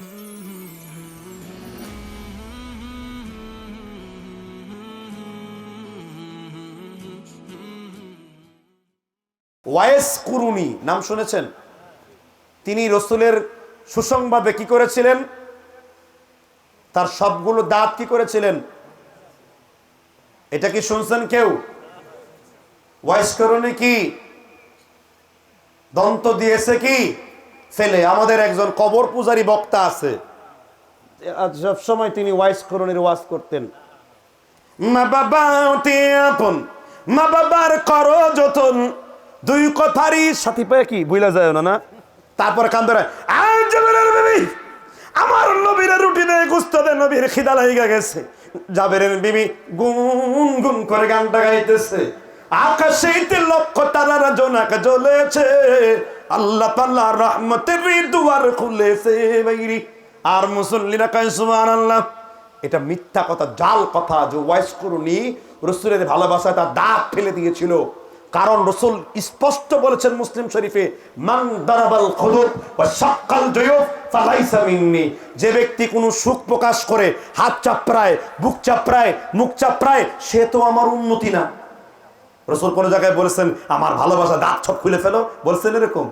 Wise কুরুনি, নাম শুনেছেন? তিনি রসুলের সুসংবাদে কি করেছিলেন? তার সবগুলো দাঁত কি করেছিলেন? এটা কি শুনছেন কেউ? ওয়াইস করুনি কি? দন্ত দিয়েছে কি? ফেলে আমাদের একজন কবর পূজারী বক্তা আছে। সব সময় তিনি ওয়াইস করুনির ওয়াজ করতেন। মা বাবা আপন। মা বাবার করো যতন। দুই কথারই সাথী পায় কি? বুঝলা যায় না না? তারপর কান ধরে আর জাবেরের আমার নবীর রুটিনে গুস্তাদে নবীর খিদা লাগা গেছে। জাবেরের বিবি গুন গুন করে গানটা গাইতেছে। আকাশেতে লক্ষ তারারা জোনাক জ্বলেছে। আল্লাহ তাল্লাহ রহমতের দুয়ার খুলেছে বাইরি। আর মুসল্লিরা কয়, সুবহানাল্লাহ, এটা মিথ্যা কথা, জাল কথা যে ওয়াইস করুনি, রসুলের ভালোবাসায় তার দাঁত ফেলে দিয়েছিল। কারণ রসুল স্পষ্ট বলেছেন মুসলিম শরীফে, মান দারাবাল খুদুর ওয়া সাক্কাল জয়ুব ফালাইসা মিন্নি। যে ব্যক্তি কোনো সুখ প্রকাশ করে, হাত চাপড়ায়, বুক চাপড়ায়, মুখ চাপড়ায়, সে তো আমার উন্নতি না। রসুল কোনো জায়গায় বলেছেন, আমার ভালোবাসা দাঁত ছপ খুলে ফেলো। বলছেন এরকম।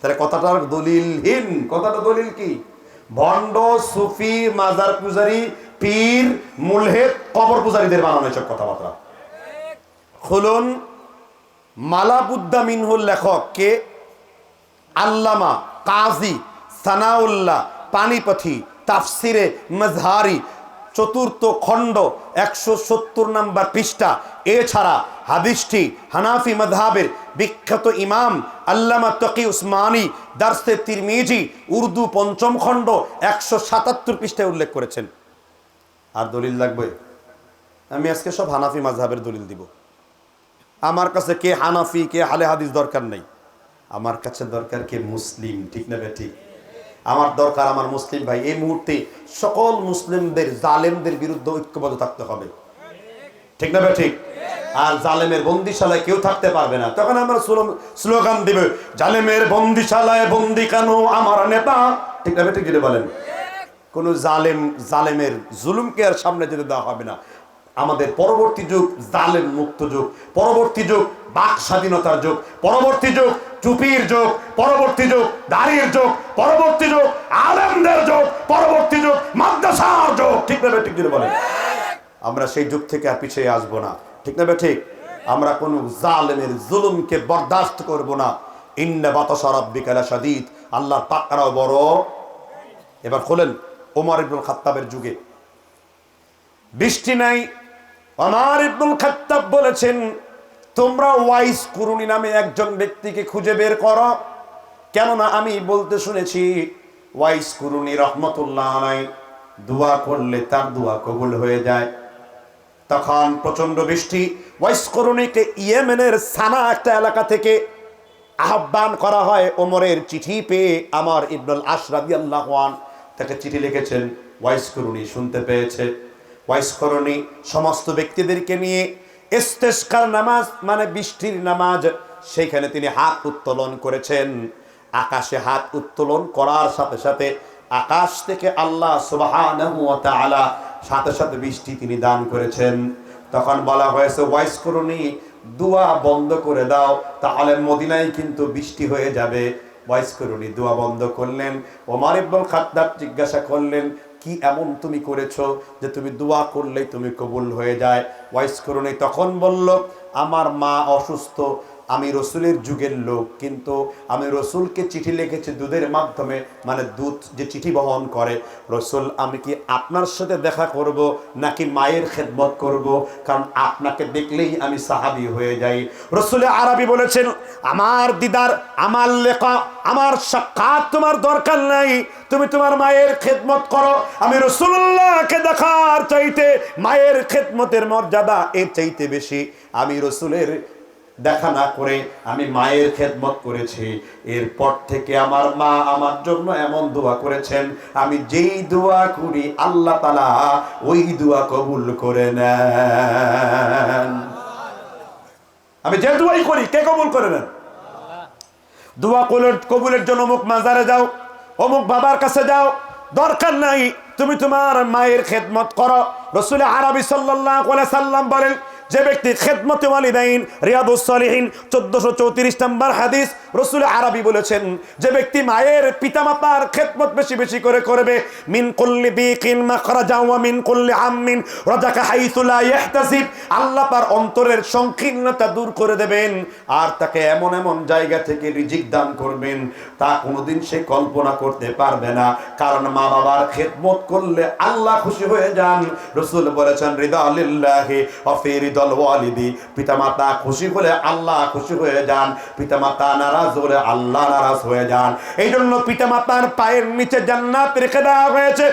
তাহলে কথাটার দলিলহীন কথাটা দলিল কি? ভণ্ড সুফি মাজার পূজারি, পীর, মুলহেদ, কবর পূজারীদের বানানো এসব কথাবার্তা। খুলুন, মালাবুদ্দা মিনহুল লেখক কে? আল্লামা কাজী সানাউল্লাহ পানিপথি, তাফসিরে মজহারি চতুর্থ খণ্ড একশো সত্তর নম্বর পৃষ্ঠা। এছাড়া হাদিসটি হানাফি মধাবের বিখ্যাত ইমাম আল্লামা তকি উসমানী, দার্সে তিরমিজি, উর্দু পঞ্চম খণ্ড একশো সাতাত্তর পৃষ্ঠায় উল্লেখ করেছেন। আর দলিল লাগবে? আমি আজকে সব হানাফি মাঝহাবের দলিল দিব। আমার কাছে কে হানাফি, কে হালে হাদিস দরকার নেই। আমার কাছে দরকার কে মুসলিম, ঠিক না ঠিক? আমার দরকার আমার মুসলিম ভাই। এই মুহূর্তে সকল মুসলিমদের, জালেমদের বিরুদ্ধে ঐক্যবদ্ধ থাকতে হবে। ঠিক না ঠিক। আর জালেমের বন্দিশালায় কেউ থাকতে পারবে না। তখন আমরা স্লো- স্লোগান দিবে, জালেমের বন্দিশালায় বন্দি কেন আমার নেতা? ঠিক না ঠিক যদি বলেন। কোন জালেম জালেমের জুলুমকে আর সামনে যেতে দেওয়া হবে না। আমাদের পরবর্তী যুগ জালেম মুক্ত যুগ, পরবর্তী যুগ বাক স্বাধীনতার যুগ, পরবর্তী যুগ চুপির যুগ, পরবর্তী যুগ দাড়ির যুগ, পরবর্তী যুগ আলেমদের যুগ, পরবর্তী যুগ মাদ্রাসার যুগ। ঠিক না ঠিক যদি বলেন? আমরা সেই যুগ থেকে আর পিছিয়ে আসব না। ঠিক না ঠিক? আমরা কোন জালেমের জুলুমকে বরদাস্ত করব না। ইন্না বাতাসা রাব্বিকা লাশাদীদ। আল্লাহ পাকড়াও বড়। এবার খোলেন ওমর ইবনুল খাত্তাবের যুগে। বৃষ্টি নাই আমার ইবনুল খাত্তাব বলেছেন, তোমরা ওয়াইস কুরুনি নামে একজন ব্যক্তিকে খুঁজে বের করো। কেননা আমি বলতে শুনেছি, ওয়াইস কুরুনি রহমতুল্লাহ আলাই দোয়া করলে তার দোয়া কবুল হয়ে যায়। তখন প্রচণ্ড বৃষ্টি, ওয়াইস করুনিকে ইয়েমেনের সানা একটা এলাকা থেকে আহ্বান করা হয়, ওমরের চিঠি পেয়ে আমার ইবনুল আশরাদি আল্লাহান তাকে চিঠি লিখেছেন, ওয়াইস করুনি শুনতে পেয়েছে। ওয়াইস করুনি সমস্ত ব্যক্তিদেরকে নিয়ে ইস্তেস্কার নামাজ মানে বৃষ্টির নামাজ সেইখানে তিনি হাত উত্তোলন করেছেন। আকাশে হাত উত্তোলন করার সাথে সাথে আকাশ থেকে আল্লাহ ওয়া সাথে সাথে বৃষ্টি তিনি দান করেছেন। তখন বলা হয়েছে ওয়াইস করুনি দোয়া বন্ধ করে দাও, তাহলে মদিনায় কিন্তু বৃষ্টি হয়ে যাবে। ওয়াইস করুনি দোয়া বন্ধ করলেন। ওমার ইবনুল খাত্তাব জিজ্ঞাসা করলেন কি এমন তুমি করেছ যে তুমি দোয়া করলেই তুমি কবুল হয়ে যায়? ওয়াইস করুনি তখন বলল, আমার মা অসুস্থ আমি রসুলের যুগের লোক, কিন্তু আমি রসুলকে চিঠি লিখেছি দুধের মাধ্যমে মানে দুধ যে চিঠি বহন করে। রসুল, আমি কি আপনার সাথে দেখা করব নাকি মায়ের খেদমত করব? কারণ আপনাকে দেখলেই আমি সাহাবি হয়ে যাই। রসুলে আরবি বলেছেন, আমার দিদার, আমার লেখা, আমার সাক্ষাৎ তোমার দরকার নাই। তুমি তোমার মায়ের খেদমত করো। আমি রসুল্লাহকে দেখার চাইতে মায়ের খেদমতের মর্যাদা এর চাইতে বেশি। আমি রসুলের দেখা না করে আমি মায়ের খেদমত করেছি। এরপর থেকে আমার মা আমার জন্য এমন দোয়া করেছেন, আমি যেই দোয়া করি আল্লাহ তালা ওই দোয়া কবুল করে নেন। আমি যে দোয়াই করি, কে কবুল করে নেন? দোয়া কবুলের কবুলের জন্য অমুক মাজারে যাও, অমুক বাবার কাছে যাও, দরকার নাই, তুমি তোমার মায়ের খেদমত করো। রসুল আরবি সাল্লাহ সাল্লাম বলেন যে ব্যক্তি খেদমতে ওয়ালিদাইন রিয়াদুস সালিহিন, চোদ্দশো চৌত্রিশ নম্বর হাদিস রসুল আরবি বলেছেন, যে ব্যক্তি মায়ের পিতামাতার খেদমত বেশি বেশি করে করবে, মিন বিকিন মিন কুল্লি আম্মিন, রাজাকা হাইসু লা ইয়াহতাসিব, আল্লাহ তার অন্তরের সংকীর্ণতা দূর করে দেবেন, আর তাকে এমন এমন জায়গা থেকে রিজিক দান করবেন, তা কোনোদিন সে কল্পনা করতে পারবে না, কারণ মা বাবার খেদমত করলে আল্লাহ খুশি হয়ে যান। রসুল বলেছেন হৃদা আলিল্লাহি অফির ওয়ালিদি। পিতামাতা খুশি হলে আল্লাহ খুশি হয়ে যান। পিতামাতা নারাজ হলে আল্লাহ নারাজ হয়ে যান। এই জন্য পিতামাতার পায়ের নিচে জান্নাত রেখে দেওয়া হয়েছে।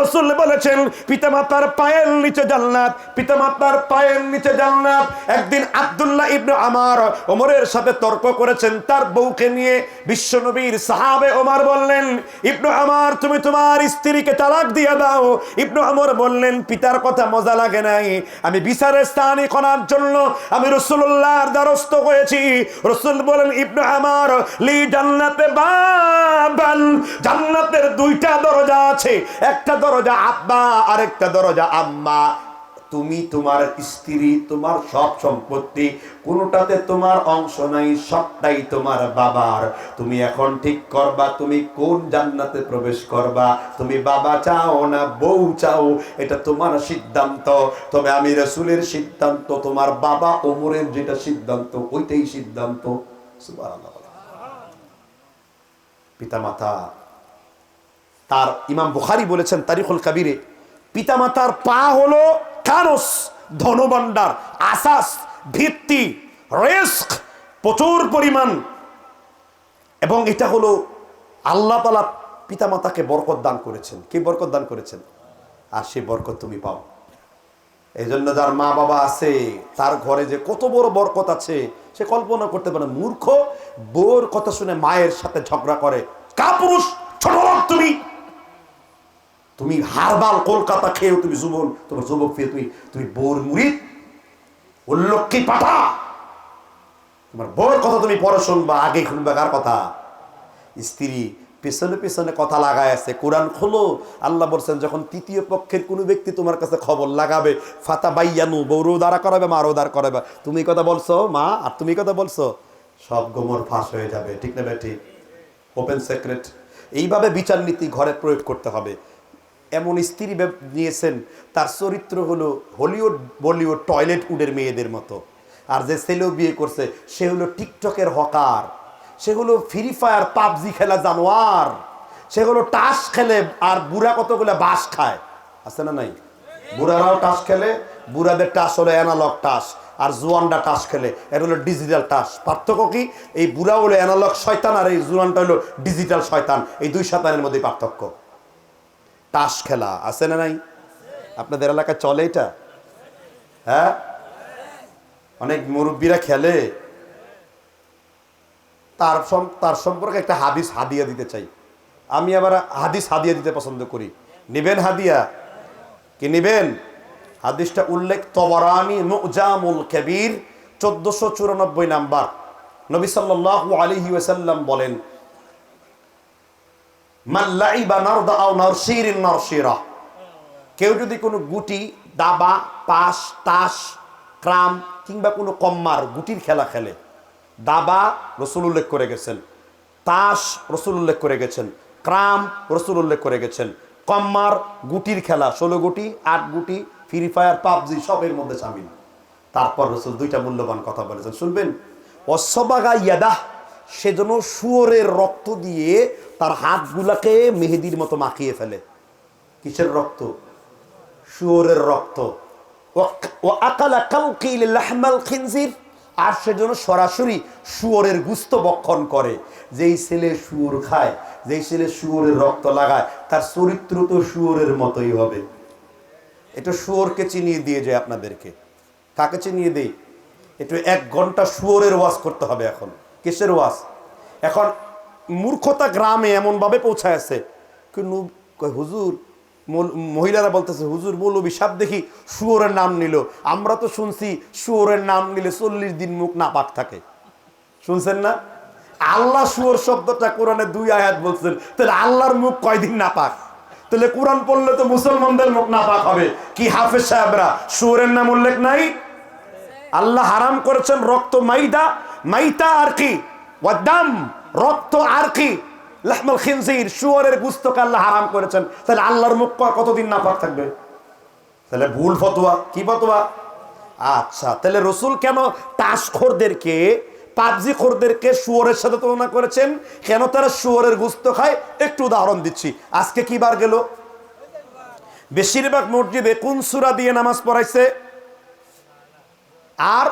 রাসূল বলেছেন, পিতামাতার পায়ের নিচে জান্নাত, পিতামাতার পায়ের নিচে জান্নাত। একদিন আব্দুল্লাহ ইবনে আমার ওমরের সাথে তর্ক করেছেন, তার বউকে নিয়ে বিশ্বনবীর সাহাবে ওমর বললেন, ইবনে আমার, তুমি তোমার স্ত্রীকে তালাক দিয়ে দাও। ইবনে আমর বললেন পিতার কথা মজা লাগে নাই। আমি বিচারের স্থানে করার জন্য আমি রসুল্লাহর দ্বারস্থ হয়েছি। রসুল বলেন, ইবনু আমার, লি জান্নাতে বাবান। জান্নাতের দুইটা দরজা আছে। একটা দরজা আব্বা, আরেকটা দরজা আম্মা। তুমি তোমার স্ত্রী, তোমার সব সম্পত্তি, কোনোটাতে তোমার অংশ নাই, সবটাই তোমার বাবার। তুমি এখন ঠিক করবা, তুমি কোন জান্নাতে প্রবেশ করবা? তুমি বাবা চাও না বউ চাও? এটা তোমার সিদ্ধান্ত। তবে আমি রসুলের সিদ্ধান্ত, তোমার বাবা ওমরের যেটা সিদ্ধান্ত, ওইটাই সিদ্ধান্ত। পিতামাতা, তার ইমাম বুখারি বলেছেন তারিখুল কাবিরে, পিতামাতার পা হলো কানস ধনভাণ্ডার আসাস ভিত্তি, রেস্ক, প্রচুর পরিমাণ। এবং এটা হলো আল্লাহ তালা পিতামাতাকে বরকত দান করেছেন। কি বরকত দান করেছেন? আর সেই বরকত তুমি পাও। এই জন্য যার মা বাবা আছে, তার ঘরে যে কত বড় বরকত আছে, সে কল্পনা করতে পারে, মূর্খ, বোর কথা শুনে মায়ের সাথে ঝগড়া করে। কাপুরুষ, ছোট তুমি। তুমি হারবাল কলকাতা খেয়েও তুমি যুবন, তোমার যুবক ফিরে তুমি তুমি বোর মুড়িদ উল্লক্ষী পাঠা। তোমার বোর কথা তুমি পরে শুনবা আগে শুনবা কার কথা? স্ত্রী পেছনে পেছনে কথা লাগায় আছে, কোরআন খোলো। আল্লাহ বলছেন, যখন তৃতীয় পক্ষের কোনো ব্যক্তি তোমার কাছে খবর লাগাবে, ফাতা বাইয়ানু বৌরও দ্বারা করাবে মারও দ্বারা করাবে। তুমি কথা বলছো, মা, আর তুমি কথা বলছো? সব গোমর ফাঁস হয়ে যাবে, ঠিক না ঠিক ওপেন সিক্রেট এইভাবে বিচার নীতি ঘরে প্রয়োগ করতে হবে। এমন স্ত্রী নিয়েছেন, তার চরিত্র হলো হলিউড, বলিউড টয়লেট উডের মেয়েদের মতো। আর যে ছেলেও বিয়ে করছে, সে হলো টিকটকের হকার। সে হলো ফ্রি ফায়ার পাবজি খেলা জানোয়ার। সে হলো টাস খেলে আর বুড়া কতগুলো বাস খায়। আছে না নাই? বুড়ারাও টাস খেলে, বুড়াদের টাস হলো অ্যানালগ টাস, আর জুয়ানটা টাস খেলে, এটা হলো ডিজিটাল টাস। পার্থক্য কি? এই বুড়া হলো অ্যানালগ শয়তান আর এই জুয়ানটা হলো ডিজিটাল শয়তান। এই দুই শয়তানের মধ্যে পার্থক্য। তাস খেলা, আছে না নাই? আপনাদের এলাকায় চলে এটা? হ্যাঁ? অনেক মুরব্বীরা খেলে। তার তার সম্পর্কে একটা হাদিস হাদিয়া দিতে চাই। আমি আবার হাদিস হাদিয়া দিতে পছন্দ করি। নিবেন হাদিয়া? কি নিবেন? হাদিসটা উল্লেখ, তবরানি মুজামুল কবির, চোদ্দশো চুরানব্বই নাম্বার। নবী সাল্লাল্লাহু আলাইহি ওয়াসাল্লাম বলেন কেউ যদি কোনো গুটি, দাবা পাস তাস, ক্রাম কিংবা কোনো কম্মার গুটির খেলা খেলে, দাবা রসুল উল্লেখ করে গেছেন, তাস রসুল উল্লেখ করে গেছেন, ক্রাম রসুল উল্লেখ করে গেছেন, কম্মার গুটির খেলা, ষোলো গুটি, আট গুটি, ফ্রি ফায়ার, পাবজি সবের মধ্যে সামিল। তারপর রসুল দুইটা মূল্যবান কথা বলেছেন, শুনবেন? অসবাগা ইয়াদাহ সেজন্য শুয়োরের রক্ত দিয়ে তার হাতগুলাকে মেহেদির মতো মাখিয়ে ফেলে। কিসের রক্ত? শুয়োরের রক্ত। আর সেজন্য সরাসরি শুয়োরের গুস্ত বক্ষণ করে। যেই ছেলে শুয়োর খায়, যেই ছেলে শুয়োরের রক্ত লাগায়, তার চরিত্র তো শুয়োরের মতোই হবে। এটা শুয়োরকে চিনিয়ে দিয়ে যায় আপনাদেরকে। কাকে চিনিয়ে দেই? একটু এক ঘণ্টা শুয়োরের ওয়াজ করতে হবে এখন। কিসের ওয়াজ? এখন মূর্খতা গ্রামে এমনভাবে পৌঁছায় আছে হুজুর মহিলারা বলতেছে, হুজুর মৌলবী সাপ দেখি শুয়োরের নাম নিল। আমরা তো শুনছি শুয়োরের নাম নিলে চল্লিশ দিন মুখ না পাক থাকে। শুনছেন না? আল্লাহ সুর শব্দটা কোরআনে দুই আয়াত বলছেন, তাহলে আল্লাহর মুখ কয়দিন না পাক? তাহলে কোরআন পড়লে তো মুসলমানদের মুখ না পাক হবে। কি হাফেজ সাহেবরা সুরের নাম উল্লেখ নাই? আল্লাহ হারাম করেছেন রক্ত মাইদা মাইতা আর কি ওয়াদাম রক্ত আর কি লাহমাল খিনজির শুয়োরের গুস্তকে আল্লাহ হারাম করেছেন। তাহলে আল্লাহর মুখ কতদিন না পাক থাকবে? তাহলে ভুল ফতোয়া, কি ফতোয়া? আচ্ছা তাহলে রসুল কেন তাসখোরদেরকে পাবজি খোরদেরকে শুয়োরের সাথে তুলনা করেছেন? কেন তারা শুয়োরের গুস্ত খায়? একটু উদাহরণ দিচ্ছি। আজকে কি বার গেল? বেশিরভাগ মসজিদে কোন সুরা দিয়ে নামাজ পড়াইছে? আর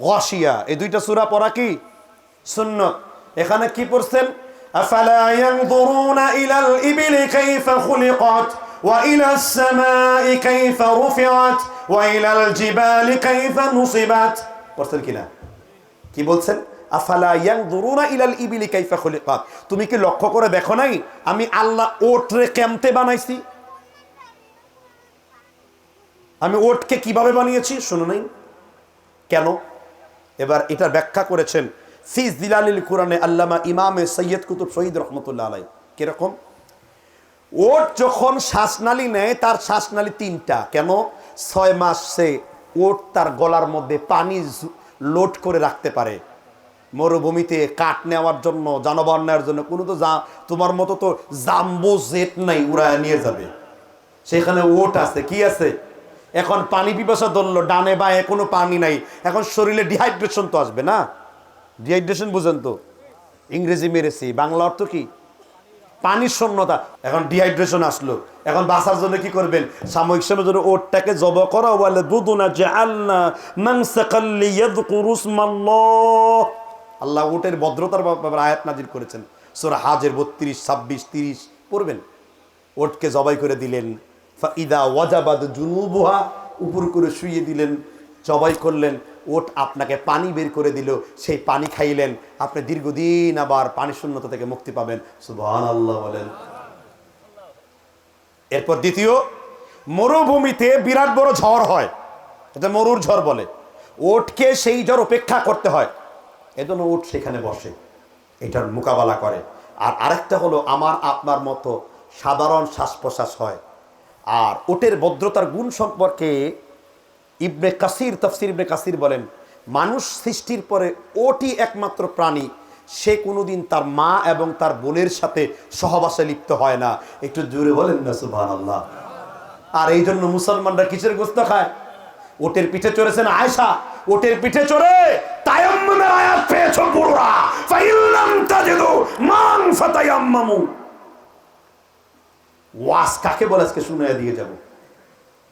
গসিয়া এই দুইটা সূরা পড়া কি? সুন্নত এখানে কি পড়ছেন? আফালা ইয়ানজুরুনা ইলাল ইবিলি কাইফা খুলিকাত, ওয়া ইলাস সামাই কাইফা রুফিআত, ওয়া ইলাল জিবালি কাইফা নুসিবাত। পড়ছেন কিনা? কি বলছেন? আফালা ইয়ানজুরুনা ইলাল ইবিলি কাইফা খুলিকাত। তুমি কি লক্ষ্য করে দেখো নাই? আমি আল্লাহ ওটরে কেমতে বানাইছি? আমি ওটকে কীভাবে বানিয়েছি? শুনো নাই। কেন? এবার এটা ব্যাখ্যা করেছেন ফিজ দিলালিল কোরআনে আল্লামা ইমামে সৈয়দ কুতুব শহীদ রহমতুল্লাহ আলাই কীরকম? ওট যখন শ্বাসনালী নেয়, তার শ্বাসনালী তিনটা। কেন? ছয় মাস সে ওট তার গলার মধ্যে পানি লোড করে রাখতে পারে। মরুভূমিতে কাঠ নেওয়ার জন্য যানবাহন নেওয়ার জন্য, কোনো তো যা তোমার মতো তো জাম্বো জেট নাই, উড়ায় নিয়ে যাবে। সেখানে ওট আছে, কি আছে? এখন পানি পিপাসা ধরলো, ডানে বায়ে কোনো পানি নাই। এখন শরীরে ডিহাইড্রেশন তো আসবে না। ডিহাইড্রেশন বুঝেন তো? ইংরেজি মেরেছি, বাংলা অর্থ কি? পানির শূন্যতা। এখন ডিহাইড্রেশন আসলো। এখন বাঁচার জন্য কি করবেন? সাময়িক সময়ের জন্য ওটটাকে জব করা বলে দুদুনা যে আল্লাহ আল্লাহ ওটের ভদ্রতার ব্যাপারে আয়াত নাজির করেছেন। সোরা হাজের বত্রিশ, ছাব্বিশ, তিরিশ পড়বেন? ওটকে জবাই করে দিলেন। ইদা ওয়াজাবাদ জুনুবুহা, উপর করে শুইয়ে দিলেন, জবাই করলেন, ওট আপনাকে পানি বের করে দিল, সেই পানি খাইলেন, আপনি দীর্ঘদিন আবার পানি শূন্যতা থেকে মুক্তি পাবেন। সুবহান আল্লাহ বলেন। এরপর দ্বিতীয়, মরুভূমিতে বিরাট বড় ঝড় হয়। এটা মরুর ঝড় বলে। ওটকে সেই ঝড় উপেক্ষা করতে হয়। এজন্য ওট সেখানে বসে। এটার মোকাবেলা করে। আর আরেকটা হলো, আমার, আপনার মতো সাধারণ শ্বাস প্রশ্বাস হয়। আর ওটের ভদ্রতার গুণ সম্পর্কে ইবনে কাসির, তফসির ইবনে কাসির বলেন, মানুষ সৃষ্টির পরে ওটি একমাত্র প্রাণী, সে কোনোদিন তার মা এবং তার বোনের সাথে সহবাসে লিপ্ত হয় না। একটু জোরে বলেন না সুবহান আল্লাহ আর এই জন্য মুসলমানরা কিসের গোস্ত খায়? ওটের পিঠে চড়েছেন আয়সা ওটের পিঠে চড়ে তায়াম্মুমের আয়াত ওয়াস কাকে বলে আজকে শুনে দিয়ে যাব?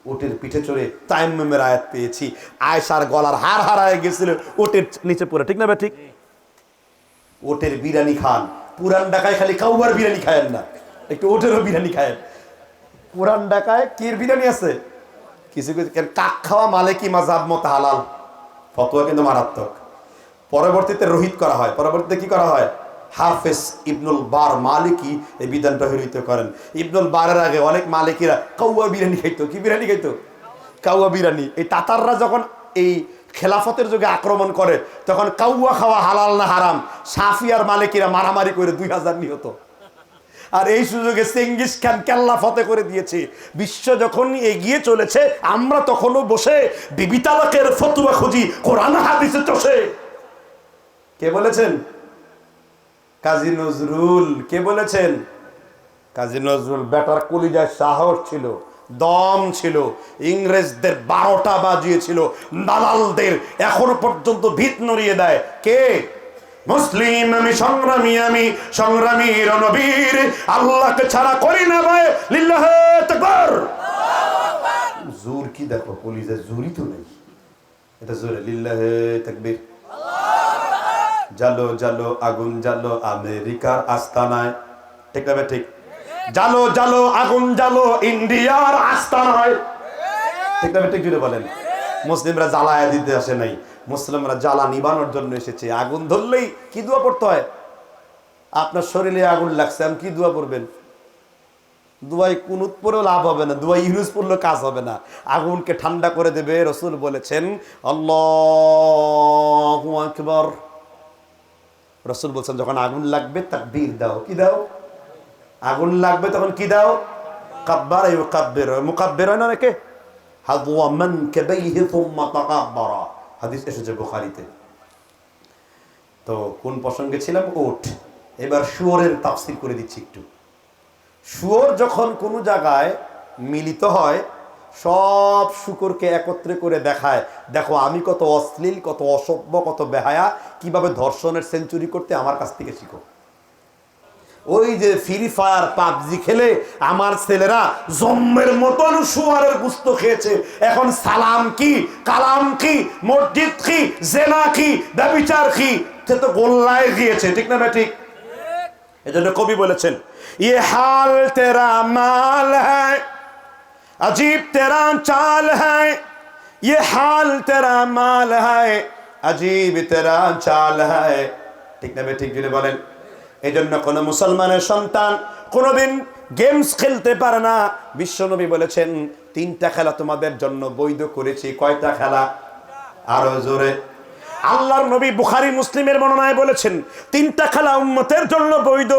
ওটের পিঠে চড়ে তায়াম্মুমের আয়াত পেয়েছি। আয়সার গলার হার হারায় গেছিল ওটের নিচে পড়ে, ঠিক না ভাই, ঠিক? ওটের বিরিয়ানি খান। পুরান ডাকায় খালি কাউবার বিরিয়ানি খায়েন না, একটু ওটেরও বিরিয়ানি খায়েন। পুরান ডাকায় কির বিরিয়ানি আছে? কিছু কিছু কাক খাওয়া মালিকি মাজাব মত হালাল? ফতোয়া কিন্তু মারাত্মক। পরবর্তীতে রোহিত করা হয়। পরবর্তীতে কি করা হয়? হাফেজ ইবনুল বার মালিকি এই বিধানটা হরিত করেন। ইবনুল বারের আগে অনেক মালিকিরা কাউয়া বিরিয়ানি খাইতো। কি বিরিয়ানি খাইতো? কাউয়া বিরিয়ানি। এই তাতাররা যখন এই খেলাফতের যুগে আক্রমণ করে, তখন কাউয়া খাওয়া হালাল না হারাম? সাফি আর মালিকিরা মারামারি করে দুই হাজার নিহত। আর এই সুযোগে চেঙ্গিস খান কেল্লা ফতে করে দিয়েছে। বিশ্ব যখন এগিয়ে চলেছে, আমরা তখনও বসে বিবি তালাকের ফতুয়া খুঁজি, কোরআন হাদিসে চষে। কে বলেছেন? কাজী নজরুল কে বলেছেন? কাজী নজরুল বেটার কলিজায় সাহস ছিল দম ছিল ইংরেজদের বারোটা বাজিয়েছিল দালালদের এখনও পর্যন্ত ভিত নড়িয়ে দেয়। কে? মুসলিম আমি সংগ্রামী আমি সংগ্রামী রণবীর। আল্লাহকে ছাড়া করি না ভাই লিল্লাহ তাকবীর জোর কি দেখো কলিজায় জোরই তো নেই। এটা জোরে লিল্লাহ তাকবীর জালো জালো, আগুন, জালো, আমেরিকার আস্তানায় ঠিক না ঠিক? জালো জালো, আগুন, জালো, ইন্ডিয়ার আস্তানায় ঠিক না ঠিক জুড়ে বলেন। মুসলিমরা জ্বালায় দিতে আসে নাই। মুসলিমরা জ্বালা নিবানোর জন্য এসেছে। আগুন ধরলেই কি দোয়া পড়তে হয়? আপনার শরীরে আগুন লাগছে, আমি কি দোয়া পড়বেন? দুয়াই কুনুত পরেও লাভ হবে না দুয়াই ইউনুস পড়লেও কাজ হবে না। আগুনকে ঠান্ডা করে দেবে, রসুল বলেছেন, আল্লাহ আকবর। রসুল বলছেন, যখন আগুন লাগবে, তাকবীর দাও। কি দাও? আগুন লাগবে তখন কি দাও? কাব্বার এই কাব্বের মুকাব্বের হয় না নাকি হাদওয়া কাবাইহি থুম্মা তাকাব্বারা। হাদিস এসেছে বুখারীতে। তো কোন প্রসঙ্গে ছিলাম? ওট। এবার শুয়োরের তাফসীর করে দিচ্ছি একটু। শুয়োর যখন কোনো জায়গায় মিলিত হয় সব শুকরকে একত্রে করে দেখায়। দেখো আমি কত অশ্লীল কত অসভ্য কত বেহায়া কীভাবে ধর্ষণের সেঞ্চুরি করতে আমার কাছ থেকে শিখো। ওই যে ফ্রি ফায়ার পাবজি খেলে আমার ছেলেরা জম্মের মতন শুয়ারের গুস্ত খেয়েছে। এখন সালাম কি কালাম কি মসজিদ কি জেনা কি ব্যবিচার কি সে তো গোল্লায় গিয়েছে ঠিক না ঠিক। এজন্য কবি বলেছেন ইয়ে হাল তেরা মাল হ্যায় अजीब तेरा चाल है ये हाल तेरा माल है अजीब तेरा चाल है ঠিক না বে ঠিক যদি বলেন এই জন্য কোনো মুসলমানের সন্তান কোনোদিন গেমস খেলতে পারে না বিশ্বনবী বলেছেন তিনটা খেলা তোমাদের জন্য বৈধ করেছি কয়টা খেলা আরো জোরে আল্লাহর নবী বুখারি মুসলিমের বর্ণনায় বলেছেন তিনটা খেলা উম্মতের জন্য বৈধ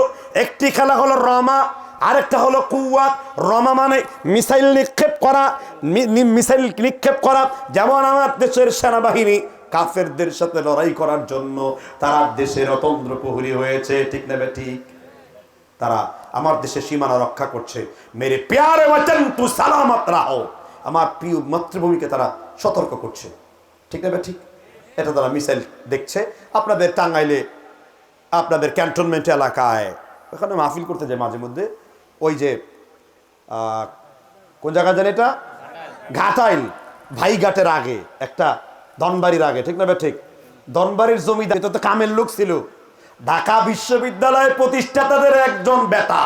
একটি খেলা হলো রমা আরেকটা হলো কুয়াত রমা মানে মিসাইল নিক্ষেপ করা মিসাইল নিক্ষেপ করা। যেমন আমার দেশের সেনাবাহিনী কাফেরদের সাথে লড়াই করার জন্য তারা দেশের অতন্ত্র প্রহরী হয়েছে, ঠিক নেবে ঠিক? তারা আমার দেশের সীমানা রক্ষা করছে। মেরে প্যারে বচন তু সালামত রাহো। আমার প্রিয় মাতৃভূমিকে তারা সতর্ক করছে। ঠিক না ঠিক? এটা তারা মিসাইল দেখছে। আপনাদের টাঙ্গাইলে, আপনাদের ক্যান্টনমেন্ট এলাকায়, ওখানে মাহফিল করতে যায় মাঝে মধ্যে। ওই যে কোন জায়গা জানি এটা? ঘাটাইল। ভাইঘাটের আগে, একটা ধনবাড়ির আগে, ঠিক না ঠিক? ধনবাড়ির জমিদার, এটা তো কামের লোক ছিল। ঢাকা বিশ্ববিদ্যালয়ের প্রতিষ্ঠাতাদের একজন বেটা,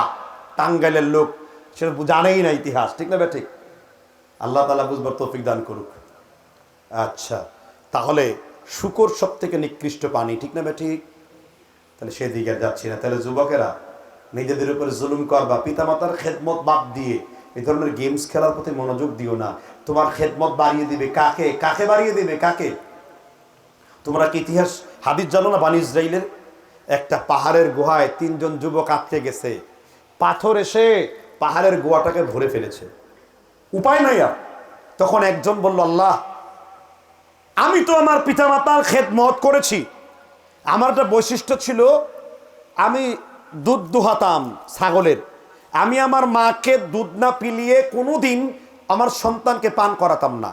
টাঙ্গাইলের লোক। সে জানেই না ইতিহাস, ঠিক না ঠিক? আল্লাহ তালা বুঝবার তৌফিক দান করুক। আচ্ছা তাহলে শুকর সব থেকে নিকৃষ্ট পানি, ঠিক না ঠিক? তাহলে সেদিকে যাচ্ছি না। তাহলে যুবকেরা নিজেদের উপরে জুলুম করবা, পিতামাতার খেদমত বাদ দিয়ে এই ধরনের গেমস খেলার প্রতি মনোযোগ দিও না। তোমার খেদমত বাড়িয়ে দিবে। কাকে? কাকে বাড়িয়ে দিবে? কাকে? তোমরা কি ইতিহাস, হাদিস জানো না? বানি ইসরাইলের? একটা পাহাড়ের গুহায় তিনজন যুবক আটকে গেছে। পাথর এসে পাহাড়ের গুহাটাকে ভরে ফেলেছে। উপায় নাই আর। তখন একজন বলল, আল্লাহ, আমি তো আমার পিতামাতার খেদমত করেছি। আমার একটা বৈশিষ্ট্য ছিল, আমি দুধ দুহাতাম, ছাগলের। আমি আমার মাকে দুধ না পিলিয়ে কোনো দিন আমার সন্তানকে পান করাতাম না।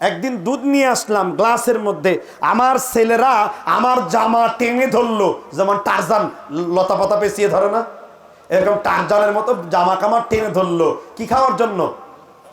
একদিন দুধ নিয়ে আসলাম গ্লাসের মধ্যে। আমার ছেলেরা আমার জামা টেনে ধরলো। যেমন টারজান, লতা পাতা পেঁচিয়ে ধরে না? এরকম টারজানের মতো জামা কামার টেনে ধরলো। কি খাওয়ার জন্য?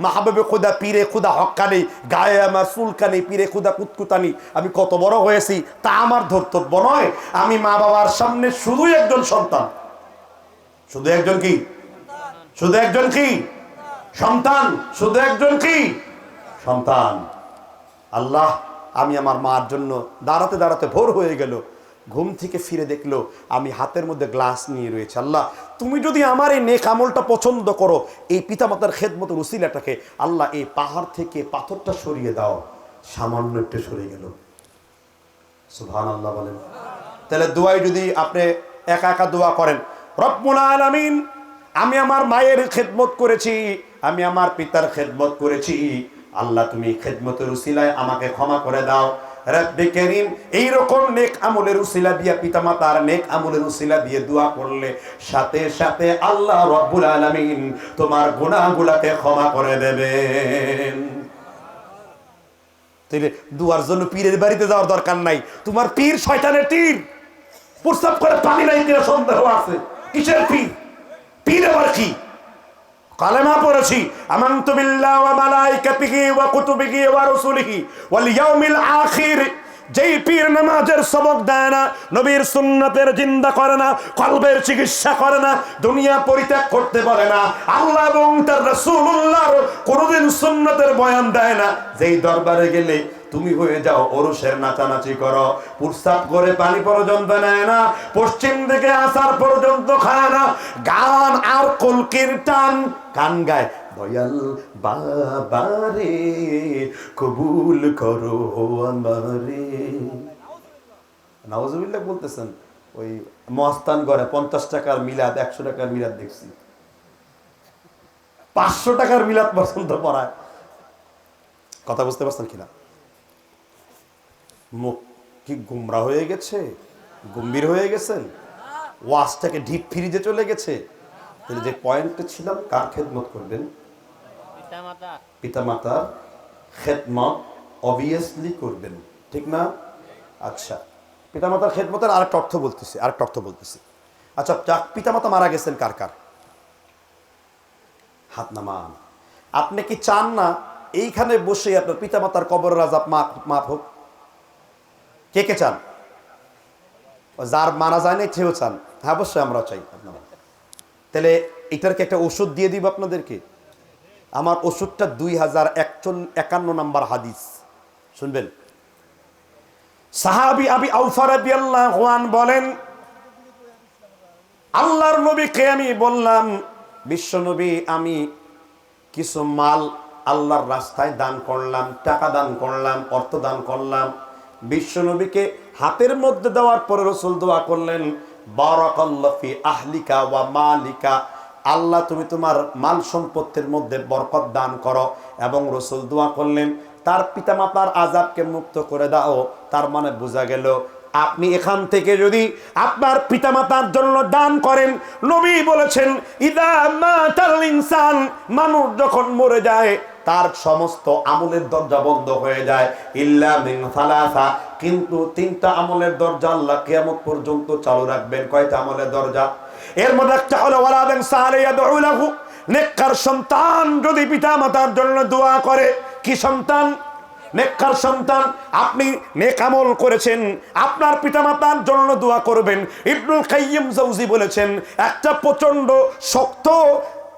মাহবুবে খুদা, পীরে খুদা হক্কানি গায়ে আমার চুলকানি, পীরে খুদা কুতকুতানি। আমি কত বড় হয়েছি, তা আমার ধর্তব্য নয়। আমি মা বাবার সামনে শুধুই একজন সন্তান। শুধু একজন কি? শুধু একজন কি? সন্তান। শুধু একজন কি? সন্তান। আল্লাহ, আমি আমার মার জন্য দাঁড়াতে দাঁড়াতে ভোর হয়ে গেল। ঘুম থেকে ফিরে দেখল, আমি হাতের মধ্যে গ্লাস নিয়ে রয়েছে। আল্লাহ, তুমি যদি আমার এই নেক আমলটা পছন্দ করো, এই পিতামাতার খেদমত রুসিলাটাকে আল্লাহ এই পাহাড় থেকে পাথরটা সরিয়ে দাও। সামান্য একটু সরে গেল। সুভান আল্লাহ বলেন। তাহলে দোয়াই যদি আপনি একা একা দোয়া করেন, রব্বুল আলামিন, আমি আমার মায়ের খেদমত করেছি, আমি আমার পিতার খেদমত করেছি। আল্লাহ, তুমি খেদমতের উসিলায় আমাকে ক্ষমা করে দাও। রব্বে করিম, এইরকম নেক আমলের উসিলা দিয়া পিতামাতার নেক আমলের উসিলা দিয়ে দোয়া করলে সাথে সাথে আল্লাহ রব্বুল আলামিন তোমার গুনাহগুলাকে ক্ষমা করে দেবেন। তাইলে দুয়ার জন্য পীরের বাড়িতে যাওয়ার দরকার নাই। তোমার পীর শয়তানের তীর। প্রস্তাব করে পানি নাই কিনা সন্দেহ আছে। কিসের পীর? পীর আবার কি? কালেমা পড়েছি। আমান্তু বিল্লাহ ওয়া মালাইকাতিহি ওয়া কুতুবিহি ওয়া রুসুলিহি ওয়াল ইয়াউমিল আখির। যেই পীর নামাজের সবক দেয় না, নবীর সুন্নতের জিন্দা করে না, কলবের চিকিৎসা করে না, দুনিয়া পরিত্যাগ করতে পারে না। আল্লাহ এবং তার রাসূলুল্লাহর কোনোদিন সুন্নতের বয়ান দেয় না। যেই দরবারে গেলে তুমি হয়ে যাও ওরসের নাচানাচি করো পুরসাপ করে পানি পর্যন্ত নেয় না, পশ্চিম দিকে আসার পর্যন্ত খায় না, গান আর কলকির টান গান গায়, দয়াল বাবারে কবুল করো আমারে। নওয়াজুবিল্লাহ বলতেছেন, ওই মস্তান গড়ে পঞ্চাশ টাকার মিলাদ, একশো টাকার মিলাদ দেখছি। পাঁচশো টাকার মিলাদ পছন্দ পড়ায়। কথা বুঝতে পারছেন কিনা? মুখ কি গুমরা হয়ে গেছে? গম্ভীর হয়ে গেছেন? ওয়াজটাকে ডিপ ফ্রিজে চলে গেছে? তাহলে যে পয়েন্টে ছিলাম কার খেদমত করবেন? পিতামাতা। পিতামাতার খেদমত অবভিয়াসলি করবেন ঠিক না? আচ্ছা পিতামাতার খেদমতের আরেকটা অর্থ বলতেছি আরেকটা অর্থ বলতেছি। আচ্ছা পিতামাতা মারা গেছেন কার কার? হাত নামান। আপনি কি চান না এইখানে বসে আপনার পিতামাতার কবর রাজা মাপ মাপ হোক? কে কে চান? যার মারা যায় না সেও চান। হ্যাঁ অবশ্যই আমরা চাই আপনারা তাহলে এটার কি একটা ওষুধ দিয়ে দিব আপনাদেরকে। আমার ওষুধটা দুই হাজার একান্ন নাম্বার হাদিস। শুনবেন? সাহাবি আবি আউফারাবি আল্লাহ বলেন, আল্লাহর নবীকে আমি বললাম, বিশ্ব নবী, আমি কিছু মাল আল্লাহর রাস্তায় দান করলাম, টাকা দান করলাম, অর্থ দান করলাম। বিশ্ব নবীকে হাতের মধ্যে দেওয়ার পরে রসুল দোয়া করলেন আহলিকা ওয়া মালিকা। আল্লাহ, তুমি তোমার মাল সম্পত্তির মধ্যে বরকত দান করো এবং রসুল দোয়া করলেন। তার পিতামাতার আজাবকে মুক্ত করে দাও। তার মানে বোঝা গেল, আপনি এখান থেকে যদি আপনার পিতামাতার জন্য দান করেন, নবী বলেছেন, ইদা মাতাল ইনসান, মানুষ যখন মরে যায় তার সমস্ত আমলের দরজা বন্ধ হয়ে যায়। ইল্লা মিন সালাসা। কিন্তু তিনটা আমলের দরজা আল্লাহ কিয়ামত পর্যন্ত চালু রাখবেন। কয়টা আমলের দরজা? এর মধ্যে একটা হলো ওয়ালাদান সালিয়া দুলাহু নেককার সন্তান যদি পিতা মাতার জন্য দোয়া করে, কি সন্তান? নেককার সন্তান, আপনি নেক আমল করেছেন, আপনার পিতামাতার জন্য দোয়া করবেন। ইবনুল কাইয়িম জাউজি বলেছেন, একটা প্রচণ্ড শক্ত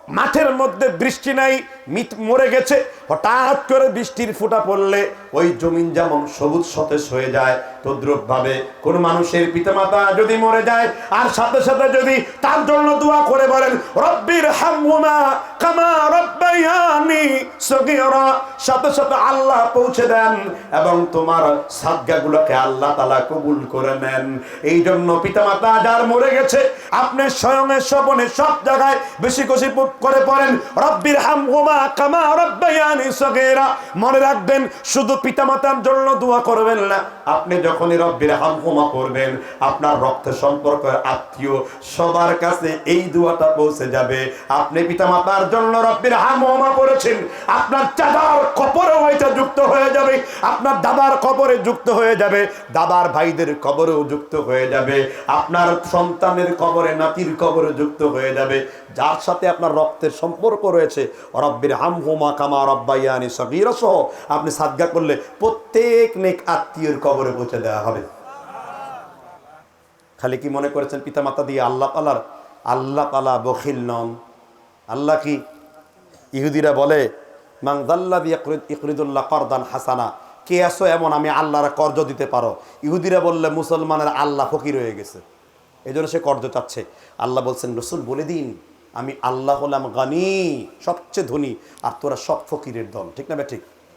মাঠের মধ্যে বৃষ্টি নাই মিট মরে গেছে। হঠাৎ করে বৃষ্টির ফোঁটা পড়লে ওই জমিন যেমন সবুজ সতেজ হয়ে যায় তদ্রুপ ভাবে কোন মানুষের পিতামাতা যদি মরে যায়, আর সাথে সাথে যদি তার জন্য দোয়া করে বলেন, রব্বির হামহুমা কামা রব্বায়ানি সগীরা। সাথে সাথে আল্লাহ পৌঁছে দেন এবং তোমার সাদগাগুলোকে আল্লাহ তাআলা কবুল করে নেন। এই জন্য পিতামাতা যার মরে গেছে, আপনি স্বয়ং স্বপনে সব জায়গায় বেশি বেশি করে পড়েন, রব্বির হামহুমা মনে রাখবেন, শুধু পিতামাতার জন্য দোয়া করবেন না। আপনি যখনই রব্বির হামহুমা করবেন আপনার রক্ত সম্পর্কের আত্মীয়, সবার কাছে এই দোয়াটা পৌঁছে যাবে। আপনি পিতামাতার জন্য রব্বির হামহুমা করেছেন আপনার চাচার কবরেও এটা যুক্ত হয়ে যাবে, আপনার দাদার কবরে যুক্ত হয়ে যাবে, দাদার ভাইদের কবরেও যুক্ত হয়ে যাবে, আপনার সন্তানের কবরে, নাতির কবরে যুক্ত হয়ে যাবে। যার সাথে আপনার রক্তের সম্পর্ক রয়েছে রব্বির হামহুমা কামা রব্বাইয়ানি সগীরা সহ আপনি সাদগা করলে প্রত্যেক নেক আত্মীয়ের কবরে পৌঁছে দেওয়া হবে। খালি কি মনে করেছেন পিতামাতা দিয়ে আল্লাহ তালার আল্লাহ তালা বখিল নন। আল্লাহ কি ইহুদিরা বলে মাংদাল্লা ইকরিদুল্লাহ করদান হাসানা। কে আসো এমন আমি আল্লাহর কর্জ দিতে পারো? ইহুদিরা বললে, মুসলমানের আল্লাহ ফকির হয়ে গেছে। এই সে কর্জ চাচ্ছে। আল্লাহ বলছেন, রসুল বলে দিন। আমি আল্লাহ হলাম গানি সবচেয়ে ধনী আর তোরা সব ফকিরের দল ঠিক না ঠিক।